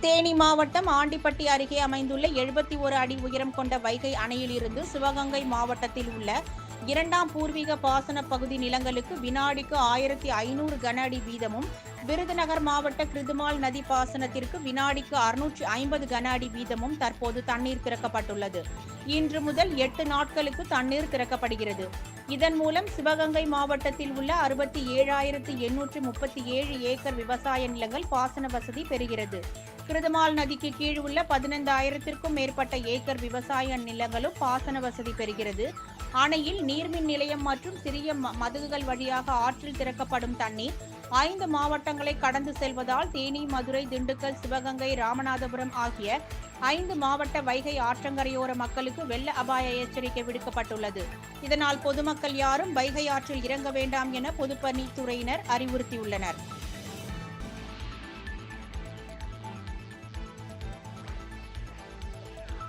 தேனி மாவட்டம் ஆண்டிப்பட்டி அருகே அமைந்துள்ள எழுபத்தி ஒரு அடி உயரம் கொண்ட வைகை அணையிலிருந்து சிவகங்கை மாவட்டத்தில் உள்ள இரண்டாம் பூர்வீக பாசன பகுதி நிலங்களுக்கு வினாடிக்கு ஆயிரத்தி ஐநூறு கன அடி வீதமும் விருதுநகர் மாவட்ட கிருதுமால் நதி பாசனத்திற்கு வினாடிக்கு அறுநூற்றி ஐம்பது கன அடி வீதமும் தற்போது தண்ணீர் திறக்கப்பட்டுள்ளது. இன்று முதல் எட்டு நாட்களுக்கு தண்ணீர் திறக்கப்படுகிறது. இதன் மூலம் சிவகங்கை மாவட்டத்தில் உள்ள அறுபத்தி ஏழாயிரத்து எண்ணூற்று முப்பத்தி ஏழு ஏக்கர் விவசாய நிலங்கள் பாசன வசதி பெறுகிறது. கிருதமால் நதிக்கு கீழ் உள்ள பதினைந்தாயிரத்திற்கும் மேற்பட்ட ஏக்கர் விவசாய நிலங்களும் பாசன வசதி பெறுகிறது. அணையில் நீர்மின் நிலையம் மற்றும் சிறிய ம- மதகுகள் வழியாக ஆற்றில் திறக்கப்படும் தண்ணீர் ஐந்து மாவட்டங்களை கடந்து செல்வதால் தேனி மதுரை திண்டுக்கல் சிவகங்கை ராமநாதபுரம் ஆகிய ஐந்து மாவட்ட வைகை ஆற்றங்கரையோர மக்களுக்கு வெள்ள அபாய எச்சரிக்கை விடுக்கப்பட்டுள்ளது. இதனால் பொதுமக்கள் யாரும் வைகை ஆற்றில் இறங்க வேண்டாம் என பொதுப்பணித்துறையினர் அறிவுறுத்தியுள்ளனர்.